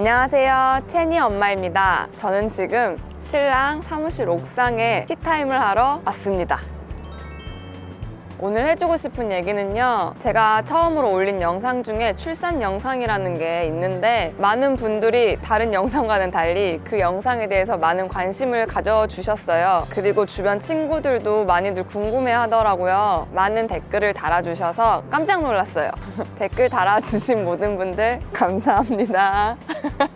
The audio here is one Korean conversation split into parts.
안녕하세요. 채니 엄마입니다. 저는 지금 신랑 사무실 옥상에 티타임을 하러 왔습니다. 오늘 해주고 싶은 얘기는요. 제가 처음으로 올린 영상 중에 출산 영상이라는 게 있는데 많은 분들이 다른 영상과는 달리 그 영상에 대해서 많은 관심을 가져주셨어요. 그리고 주변 친구들도 많이들 궁금해 하더라고요. 많은 댓글을 달아주셔서 깜짝 놀랐어요. 댓글 달아주신 모든 분들 감사합니다.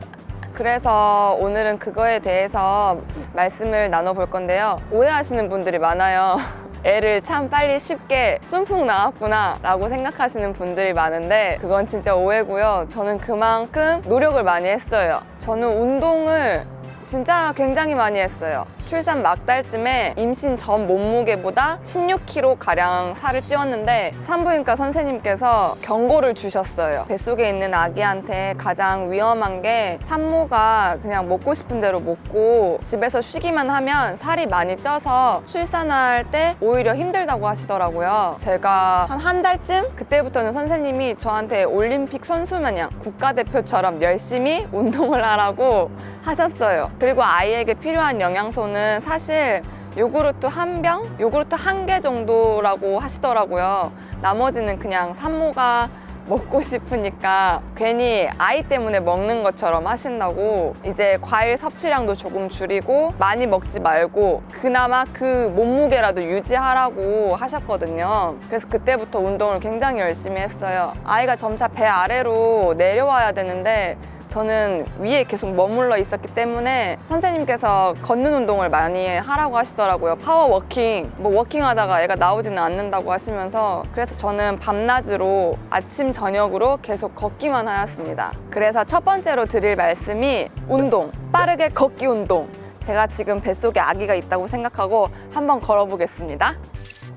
그래서 오늘은 그거에 대해서 말씀을 나눠볼 건데요. 오해하시는 분들이 많아요. 애를 참 빨리 쉽게 순풍 나왔구나 라고 생각하시는 분들이 많은데 그건 진짜 오해고요. 저는 그만큼 노력을 많이 했어요. 저는 운동을 진짜 굉장히 많이 했어요. 출산 막달쯤에 임신 전 몸무게보다 16kg 가량 살을 찌웠는데 산부인과 선생님께서 경고를 주셨어요. 뱃속에 있는 아기한테 가장 위험한 게 산모가 그냥 먹고 싶은 대로 먹고 집에서 쉬기만 하면 살이 많이 쪄서 출산할 때 오히려 힘들다고 하시더라고요. 제가 한 한 달쯤 그때부터는 선생님이 저한테 올림픽 선수 마냥 국가대표처럼 열심히 운동을 하라고 하셨어요. 그리고 아이에게 필요한 영양소는 사실 요구르트 한 병, 요구르트 한 개 정도라고 하시더라고요. 나머지는 그냥 산모가 먹고 싶으니까 괜히 아이 때문에 먹는 것처럼 하신다고 이제 과일 섭취량도 조금 줄이고 많이 먹지 말고 그나마 그 몸무게라도 유지하라고 하셨거든요. 그래서 그때부터 운동을 굉장히 열심히 했어요. 아이가 점차 배 아래로 내려와야 되는데 저는 위에 계속 머물러 있었기 때문에 선생님께서 걷는 운동을 많이 하라고 하시더라고요. 파워워킹, 뭐 워킹하다가 애가 나오지는 않는다고 하시면서 그래서 저는 밤낮으로 아침, 저녁으로 계속 걷기만 하였습니다. 그래서 첫 번째로 드릴 말씀이 운동, 빠르게 걷기 운동. 제가 지금 뱃속에 아기가 있다고 생각하고 한번 걸어보겠습니다.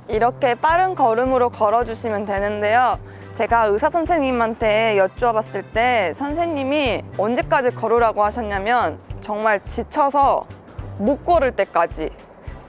이렇게 빠른 걸음으로 걸어주시면 되는데요. 제가 의사 선생님한테 여쭈어봤을 때 선생님이 언제까지 걸으라고 하셨냐면 정말 지쳐서 못 걸을 때까지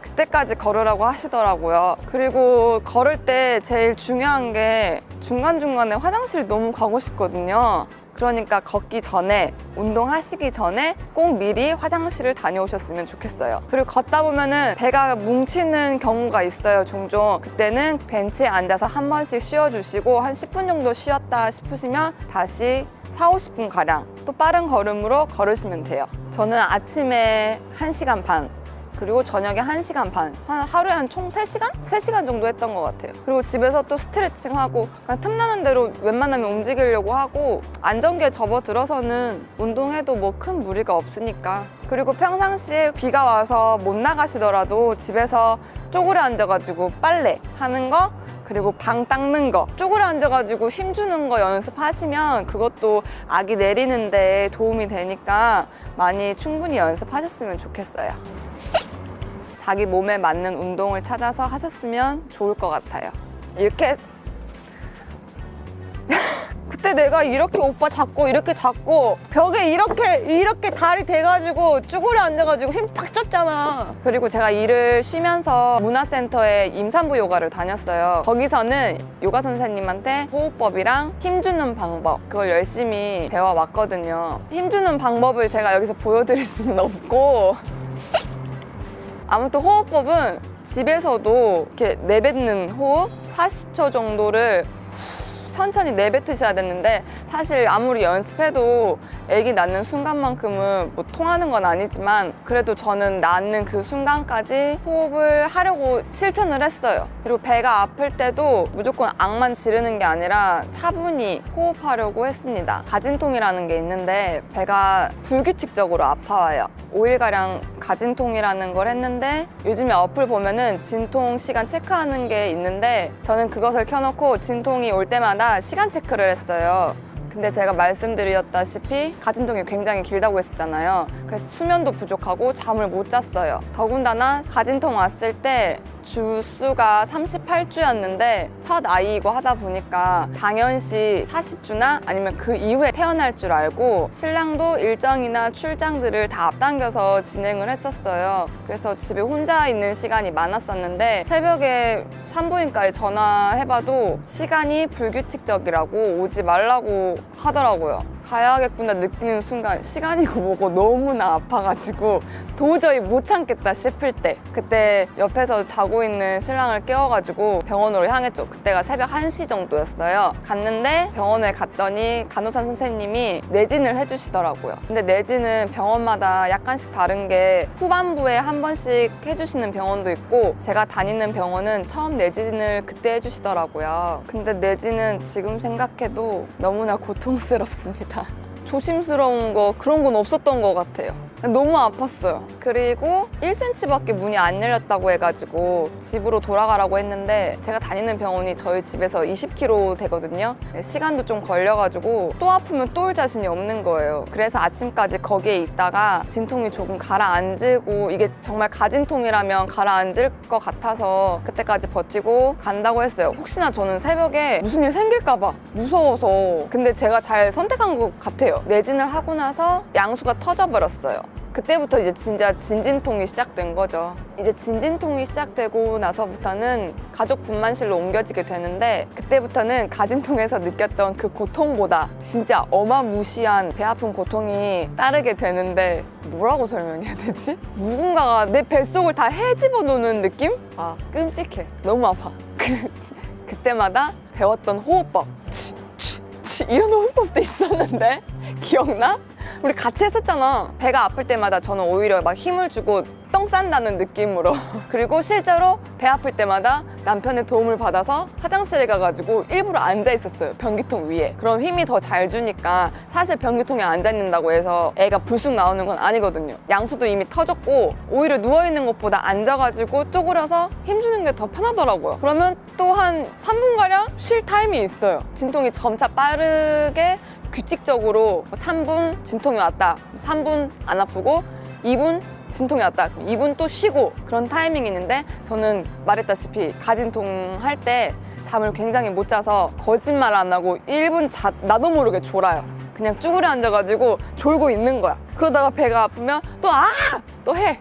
그때까지 걸으라고 하시더라고요. 그리고 걸을 때 제일 중요한 게 중간중간에 화장실이 너무 가고 싶거든요. 그러니까 걷기 전에 운동하시기 전에 꼭 미리 화장실을 다녀오셨으면 좋겠어요. 그리고 걷다 보면은 배가 뭉치는 경우가 있어요, 종종. 그때는 벤치에 앉아서 한 번씩 쉬어주시고 한 10분 정도 쉬었다 싶으시면 다시 4, 50분 가량 또 빠른 걸음으로 걸으시면 돼요. 저는 아침에 1시간 반 그리고 저녁에 1시간 반, 한 하루에 한총 3시간? 3시간 정도 했던 것 같아요. 그리고 집에서 또 스트레칭 하고 그냥 틈나는 대로 웬만하면 움직이려고 하고 안전기에 접어들어서는 운동해도 뭐 큰 무리가 없으니까. 그리고 평상시에 비가 와서 못 나가시더라도 집에서 쪼그려 앉아가지고 빨래 하는 거 그리고 방 닦는 거 쪼그려 앉아가지고 힘 주는 거 연습하시면 그것도 아기 내리는데 도움이 되니까 많이 충분히 연습하셨으면 좋겠어요. 자기 몸에 맞는 운동을 찾아서 하셨으면 좋을 것 같아요. 이렇게 그때 내가 이렇게 오빠 잡고 이렇게 잡고 벽에 이렇게 이렇게 다리 대가지고 쭈그려 앉아가지고 힘 팍 줬잖아. 그리고 제가 일을 쉬면서 문화센터에 임산부 요가를 다녔어요. 거기서는 요가 선생님한테 호흡법이랑 힘주는 방법 그걸 열심히 배워왔거든요. 힘주는 방법을 제가 여기서 보여드릴 수는 없고 아무튼 호흡법은 집에서도 이렇게 내뱉는 호흡 40초 정도를 천천히 내뱉으셔야 되는데 사실 아무리 연습해도 아기 낳는 순간만큼은 뭐 통하는 건 아니지만 그래도 저는 낳는 그 순간까지 호흡을 하려고 실천을 했어요. 그리고 배가 아플 때도 무조건 악만 지르는 게 아니라 차분히 호흡하려고 했습니다. 가진통이라는 게 있는데 배가 불규칙적으로 아파와요. 5일가량 가진통이라는 걸 했는데 요즘에 어플 보면은 진통 시간 체크하는 게 있는데 저는 그것을 켜놓고 진통이 올 때마다 시간 체크를 했어요. 근데 제가 말씀드렸다시피 가진통이 굉장히 길다고 했었잖아요. 그래서 수면도 부족하고 잠을 못 잤어요. 더군다나 가진통 왔을 때 주수가 38주였는데 첫 아이이고 하다 보니까 당연시 40주나 아니면 그 이후에 태어날 줄 알고 신랑도 일정이나 출장들을 다 앞당겨서 진행을 했었어요. 그래서 집에 혼자 있는 시간이 많았었는데 새벽에 산부인과에 전화해봐도 시간이 불규칙적이라고 오지 말라고 하더라고요. 가야겠구나 느끼는 순간 시간이고 뭐고 너무나 아파가지고 도저히 못 참겠다 싶을 때 그때 옆에서 자고 있는 신랑을 깨워가지고 병원으로 향했죠. 그때가 새벽 1시 정도였어요. 갔는데 병원에 갔더니 간호사 선생님이 내진을 해주시더라고요. 근데 내진은 병원마다 약간씩 다른 게 후반부에 한 번씩 해주시는 병원도 있고 제가 다니는 병원은 처음 내진을 그때 해주시더라고요. 근데 내진은 지금 생각해도 너무나 고통스럽습니다. 조심스러운 거 그런 건 없었던 것 같아요. 너무 아팠어요. 그리고 1cm밖에 문이 안 열렸다고 해가지고 집으로 돌아가라고 했는데 제가 다니는 병원이 저희 집에서 20km 되거든요. 네, 시간도 좀 걸려가지고 또 아프면 또 올 자신이 없는 거예요. 그래서 아침까지 거기에 있다가 진통이 조금 가라앉고 이게 정말 가진통이라면 가라앉을 것 같아서 그때까지 버티고 간다고 했어요. 혹시나 저는 새벽에 무슨 일 생길까봐 무서워서 근데 제가 잘 선택한 것 같아요. 내진을 하고 나서 양수가 터져버렸어요. 그때부터 이제 진짜 진진통이 시작된 거죠. 이제 진진통이 시작되고 나서부터는 가족 분만실로 옮겨지게 되는데 그때부터는 가진통에서 느꼈던 그 고통보다 진짜 어마무시한 배 아픈 고통이 따르게 되는데 뭐라고 설명해야 되지? 누군가가 내 뱃속을 다 헤집어 놓는 느낌? 아 끔찍해. 너무 아파. 그, 그때마다 배웠던 호흡법. 치, 치, 치, 이런 호흡법도 있었는데 기억나? 우리 같이 했었잖아. 배가 아플 때마다 저는 오히려 막 힘을 주고 똥 싼다는 느낌으로. 그리고 실제로 배 아플 때마다 남편의 도움을 받아서 화장실에 가가지고 일부러 앉아 있었어요. 변기통 위에. 그럼 힘이 더 잘 주니까 사실 변기통에 앉아 있는다고 해서 애가 불쑥 나오는 건 아니거든요. 양수도 이미 터졌고 오히려 누워 있는 것보다 앉아가지고 쪼그려서 힘 주는 게 더 편하더라고요. 그러면 또 한 3분가량 쉴 타임이 있어요. 진통이 점차 빠르게 규칙적으로 3분 진통이 왔다. 3분 안 아프고 2분 진통이 왔다. 2분 또 쉬고 그런 타이밍이 있는데 저는 말했다시피 가진통 할 때 잠을 굉장히 못 자서 거짓말 안 하고 1분 자, 나도 모르게 졸아요. 그냥 쭈그려 앉아가지고 졸고 있는 거야. 그러다가 배가 아프면 또 아! 또 해.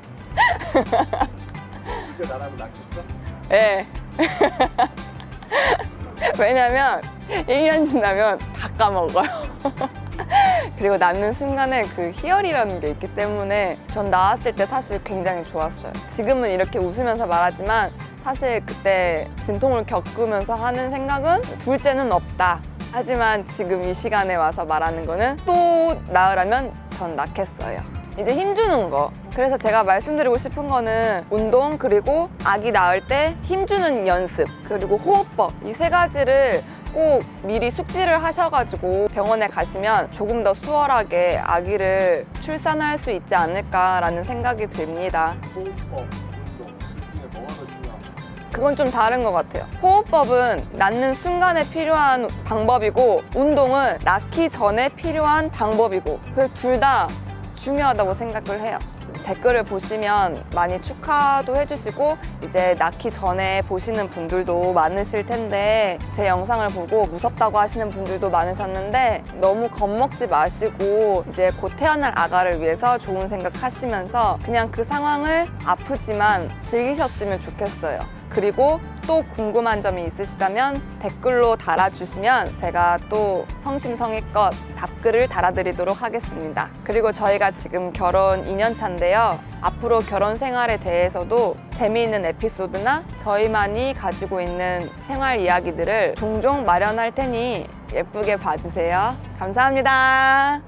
진짜 나라면 낫겠어? 예. 왜냐면 1년 지나면 다 까먹어요. 그리고 낳는 순간에 그 희열이라는 게 있기 때문에 전 나왔을 때 사실 굉장히 좋았어요. 지금은 이렇게 웃으면서 말하지만 사실 그때 진통을 겪으면서 하는 생각은 둘째는 없다. 하지만 지금 이 시간에 와서 말하는 거는 또 낳으라면 전 낳겠어요. 이제 힘주는 거. 그래서 제가 말씀드리고 싶은 거는 운동 그리고 아기 낳을 때 힘주는 연습 그리고 호흡법 이 세 가지를 꼭 미리 숙지를 하셔가지고 병원에 가시면 조금 더 수월하게 아기를 출산할 수 있지 않을까라는 생각이 듭니다. 호흡법, 운동 둘 중에 뭐가 더 중요한가? 그건 좀 다른 것 같아요. 호흡법은 낳는 순간에 필요한 방법이고 운동은 낳기 전에 필요한 방법이고 그둘다 중요하다고 생각을 해요. 댓글을 보시면 많이 축하도 해주시고 이제 낳기 전에 보시는 분들도 많으실 텐데 제 영상을 보고 무섭다고 하시는 분들도 많으셨는데 너무 겁먹지 마시고 이제 곧 태어날 아가를 위해서 좋은 생각 하시면서 그냥 그 상황을 아프지만 즐기셨으면 좋겠어요. 그리고 또 궁금한 점이 있으시다면 댓글로 달아주시면 제가 또 성심성의껏 답글을 달아드리도록 하겠습니다. 그리고 저희가 지금 결혼 2년 차인데요. 앞으로 결혼 생활에 대해서도 재미있는 에피소드나 저희만이 가지고 있는 생활 이야기들을 종종 마련할 테니 예쁘게 봐주세요. 감사합니다.